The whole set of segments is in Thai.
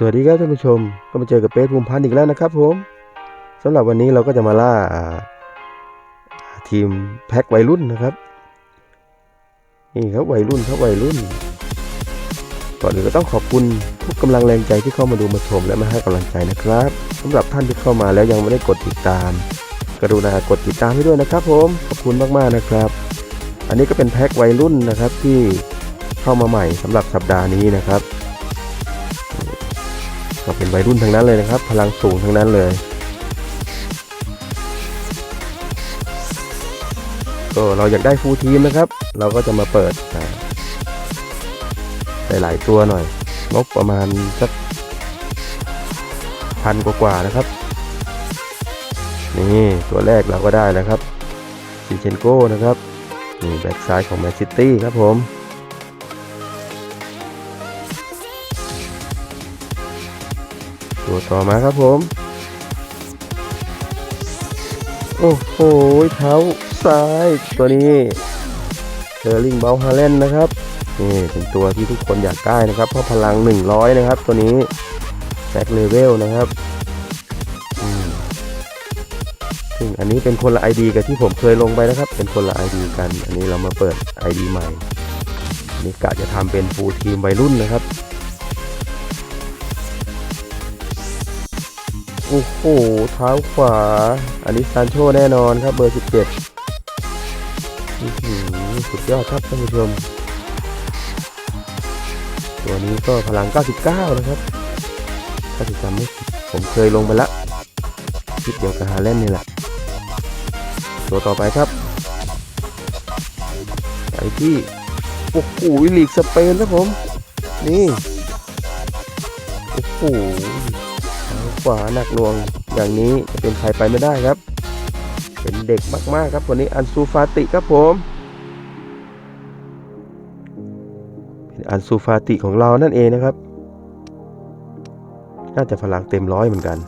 สวัสดีครับท่านผู้ชม ก็มาเจอกับเป๊ภูมิพันธ์อีกแล้วนะครับผมสำหรับวันนี้เราก็จะมาล่าทีมแพ็ควัยรุ่นนะครับ นี่ครับวัยรุ่นครับวัยรุ่น ก่อนอื่นก็ต้องขอบคุณทุกกำลังแรงใจที่เข้ามาดูมาชมและมาให้กำลังใจนะครับสำหรับท่านที่เข้ามาแล้วยังไม่ได้กดติดตาม กรุณากดติดตามให้ด้วยนะครับ ผมขอบคุณมากๆนะครับ อันนี้ก็เป็นแพ็ควัยรุ่นนะครับที่เข้ามาใหม่สำหรับสัปดาห์นี้นะครับ ก็เป็นวัยรุ่นทั้งนั้นเลยนะครับ พลังสูงทั้งนั้นเลย ก็เราอยากได้ฟูลทีมนะครับ เราก็จะมาเปิดหลาย ๆ ตัวหน่อยงบประมาณสักพันกว่าๆนะครับ นี่ตัวแรกเราก็ได้แล้วครับซิเชนโก้นะครับนี่แบ็กซ้ายของแมนซิตี้ครับผม ตัวต่อมาครับผม โอ้โหเท้าซ้ายตัวนี้เชอร์ลิงเบลฮาเลนนะครับนี่เป็นตัวที่ทุกคนอยากได้นะครับเพราะพลัง 100 นะครับ ตัวนี้แบ็คเลเวลนะครับอืมซึ่งอันนี้เป็นคนละ ID กับที่ผมเคยลงไปนะครับ เป็นคนละ ID กัน อันนี้เรามาเปิด ID ใหม่น,นี่กะจะทำเป็นฟูลทีมวัยรุ่นนะครับ โอ้โหเท้าขวา อันนี้ซานโชแน่นอนครับเบอร์ 17สุดยอดครับท่านผู้ชม ตัวนี้ก็พลัง 99 นะครับถ้าจะจำไม่ผิดผมเคยลงไปละคิดเดียวกับฮาเลนนี่แหละ ตัวต่อไปครับไปที่โอ้โหลีกสเปนครับผม นี่ โอ้โห ขวาหนักหน่วง อย่างนี้จะเป็นใครไปไม่ได้ครับ เป็นเด็กมากๆครับคนนี้อันซูฟาติครับผมเป็นอันซูฟาติของเรานั่นเองนะครับ น่าจะพลังเต็มร้อยเหมือนกัน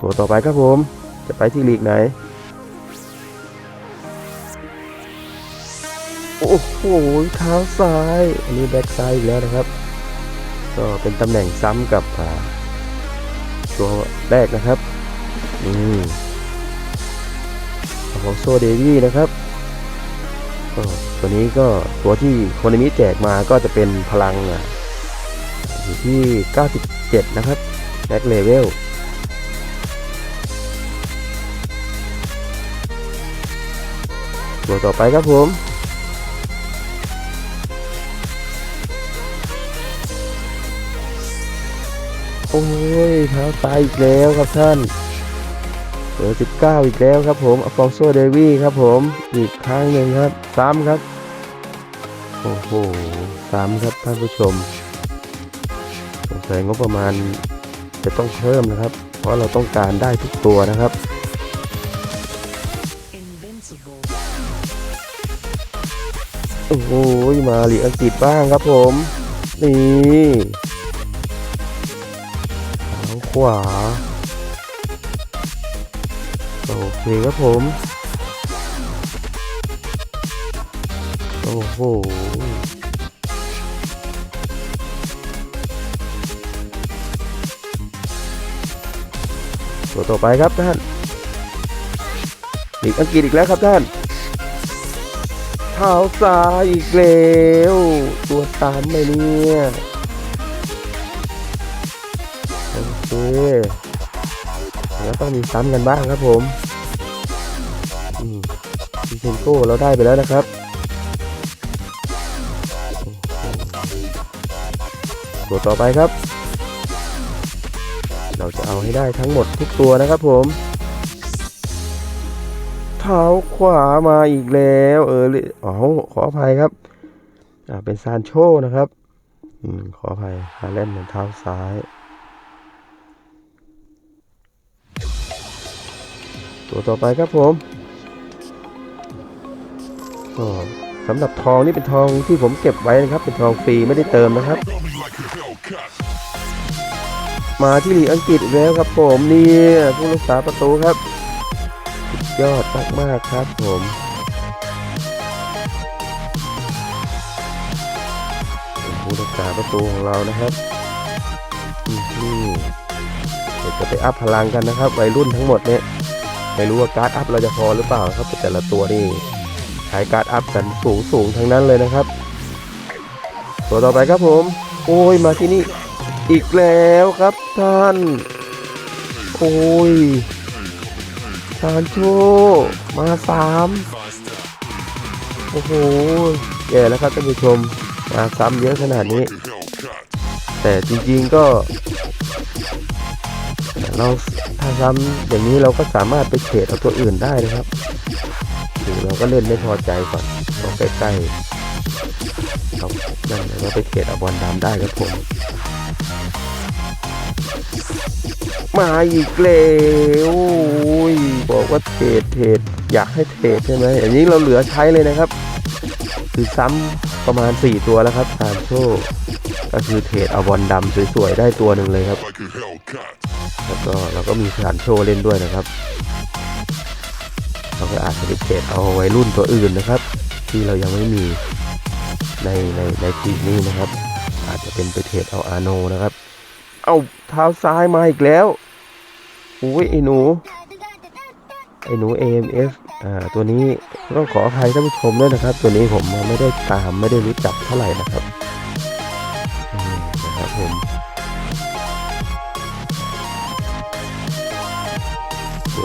ตัวต่อไปครับผมจะไปที่ลีกไหนโอ้โหเท้าซ้าย อันนี้แบ็กซ้ายอีกแล้วนะครับ ก็เป็นตำแหน่งซ้ำกับอ่า ตัวแรกนะครับนี่ของโซเดวี่นะครับก็ตัวนี้ก็ตัวที่โคนามิแจกมาก็จะเป็นพลังอะอยู่ที่ 97 นะครับแบ็คเลเวลตัวต่อไปครับผม โอ้ยเท้าตายอีกแล้วครับท่านเบอร์19อีกแล้วครับผมอฟองโซเดวี่ครับผม อีกครั้งหนึ่งครับซ้ำครับ โอ้โหซ้ำครับท่านผู้ชมสงสัยงบประมาณจะต้องเพิ่มนะครับ เพราะเราต้องการได้ทุกตัวนะครับโอ้โหมาหลีอังกฤษบ้างครับผม นี่ ขวา โอเคครับผม โอ้โหตัวต่อไปครับท่านลีกอังกฤษอีกแล้วครับท่านเท้าซ้ายอีกแล้ว ตัวตามไปเนี่ย แล้วต้องมีซ้ำกันบ้างครับผมอืมซิเชนโก้เราได้ไปแล้วนะครับตัวต่อไปครับ เราจะเอาให้ได้ทั้งหมดทุกตัวนะครับผมเท้าขวามาอีกแล้ว เอออ๋อขออภัยครับ อ่าเป็นซานโชนะครับ อืม ขออภัยฮาเล่นเป็นเท้าซ้าย ตัวต่อไปครับผมก็สำหรับทองนี่เป็นทองที่ผมเก็บไว้นะครับ เป็นทองฟรีไม่ได้เติมนะครับ มาที่ลีอังกฤษแล้วครับผมนี่ผู้รักษาประตูครับยอดมากครับผมผู้รักษาประตูของเรานะครับนี่เดี๋ยวจะไปอัพพลังกันนะครับ วัยรุ่นทั้งหมดเนี่ย ไม่รู้ว่าการ์ดอัพเราจะพอหรือเปล่าครับแต่ละตัวนี่ใช้การ์ดอัพกันสูงสูงทั้งนั้นเลยนะครับ ตัวต่อไปครับผม โอ้ยมาที่นี่อีกแล้วครับท่าน โอ้ยซานโชมาสามโอ้โหแย่แล้วครับท่านผู้ชมมาซ้ำเยอะขนาดนี้ แต่จริงๆก็ เรา ถ้าซ้ำอย่างนี้เราก็สามารถไปเทรดเอาตัวอื่นได้นะครับหรือเราก็เล่นไม่พอใจก่อนต้องใกล้ๆครับนั่นเราไปเทรดเอาบอลดำได้ครับผมมาอีกแล้วโอ้ยบอกว่าเทรดเทรดอยากให้เทรดใช่ไหมอย่างนี้เราเหลือใช้เลยนะครับ คือซ้ำประมาณ 4 ตัวแล้วครับซานโชก็คือเทรดเอาบอลดำสวยๆได้ตัวหนึ่งเลยครับ like. แล้วก็เราก็มีซานโชว์เล่นด้วยนะครับเราก็อาจจะไปเทรดเอาไว้รุ่นตัวอื่นนะครับ ที่เรายังไม่มีในในในทีนี้นะครับ อาจจะเป็นไปเทรดเอาอาโนนะครับ เอาเท้าซ้ายมาอีกแล้วอุ้ยไอ้หนูไอ้หนู AMF อ่าตัวนี้ต้องขออภัยท่านผู้ชมด้วยนะครับ ตัวนี้ผมไม่ได้ตามไม่ได้รู้จักเท่าไหร่นะครับ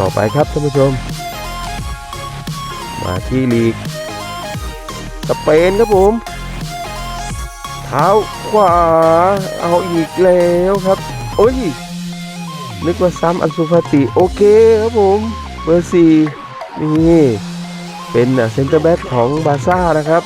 ต่อไปครับท่านผู้ชม มาที่ลีกสเปนครับผมเท้าขวาเอาอีกแล้วครับ โอ้ยนึกว่าซ้ำอันสุฟาติโอเคครับผม เบอร์สี่นี่เป็นเซนเตอร์แบ็กของบาซ่านะครับ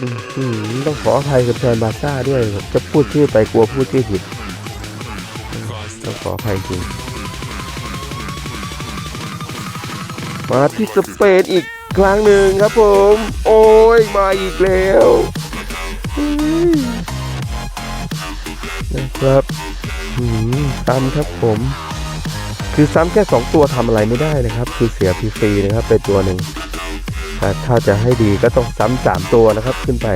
อื้อหือต้องขออภัยกับแฟนบาซ่าด้วยผมจะพูดชื่อไปกลัวพูดชื่อผิดต้องขออภัยจริง มาที่สเปนอีกครั้งหนึ่งครับผม โอ้ยมาอีกแล้วนะครับหืมซ้ำครับผม คือซ้ำแค่ 2 ตัวทำอะไรไม่ได้นะครับ คือเสียฟรีนะครับไปตัวหนึ่งแต่ถ้าจะให้ดีก็ต้องซ้ำสามตัวนะครับขึ้นไป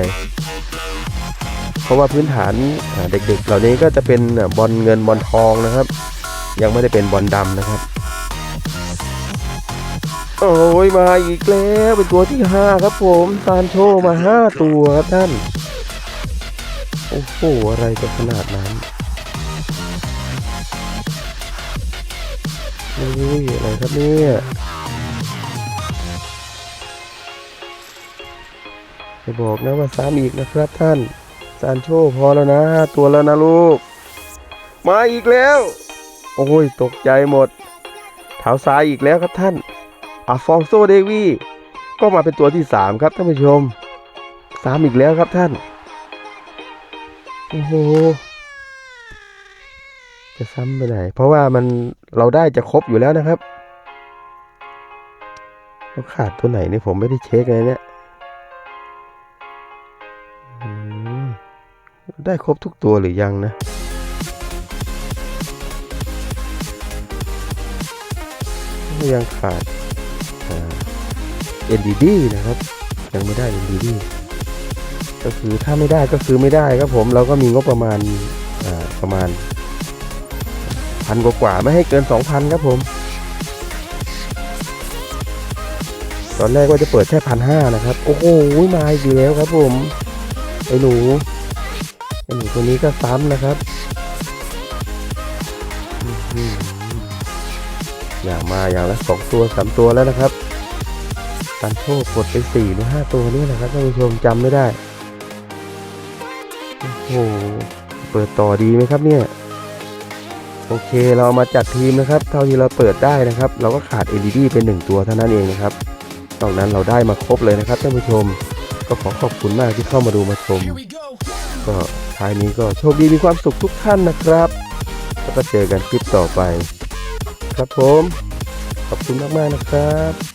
เพราะว่าพื้นฐานเด็กๆ เหล่านี้ก็จะเป็นอ่าบอลเงินบอลทองนะครับ ยังไม่ได้เป็นบอลดำนะครับ โอ้ยมาอีกแล้วเป็นตัวที่5ครับผมซานโชมา5ตัวครับท่าน โอ้โห อะไรจะขนาดนั้นโอ้ยอะไรครับเนี่ยจะบอกนะว่าซ้ำอีกนะครับท่านซานโชพอแล้วนะห้าตัวแล้วนะลูก มาอีกแล้ว โอ้ยตกใจหมดเท้าซ้ายอีกแล้วครับท่าน อาฟองโซเดวีก็มาเป็นตัวที่ 3 ครับท่านผู้ชมสามอีกแล้วครับท่าน โอ้โห จะซ้ำไปไหน เพราะว่ามันเราได้จะครบอยู่แล้วนะครับเราขาดตัวไหนนี่ผมไม่ได้เช็คเลยเนี่ยได้ครบทุกตัวหรือยังนะยังขาด NDD นะครับ ยังไม่ได้ NDD ก็คือถ้าไม่ได้ก็คือไม่ได้ครับผมเราก็มีงบประมาณประมาณพันกว่าไม่ให้เกิน 2,000 ครับผม ตอนแรกว่าจะเปิดแค่พันห้านะครับ โอ้โหมาอีกแล้วครับผมไอ้หนูไอ้หนูตัวนี้ก็ซ้ำนะครับอื้อหืออย่างมาอย่างละสองตัวสามตัวแล้วนะครับ ซันโชกดไปสี่หรือห้าตัวนี่แหละครับท่านผู้ชมจำไม่ได้ โอ้โห เปิดต่อดีไหมครับเนี่ย โอเคเรามาจัดทีมนะครับ เท่าที่เราเปิดได้นะครับ เราก็ขาด LED เป็นหนึ่งตัวเท่านั้นเองนะครับนอกนั้นเราได้มาครบเลยนะครับท่านผู้ชม ก็ขอขอบคุณมากที่เข้ามาดูมาชม ก็ท้ายนี้ก็โชคดีมีความสุขทุกท่านนะครับแล้วก็เจอกันคลิปต่อไป ครับผม ขอบคุณมาก ๆ นะครับ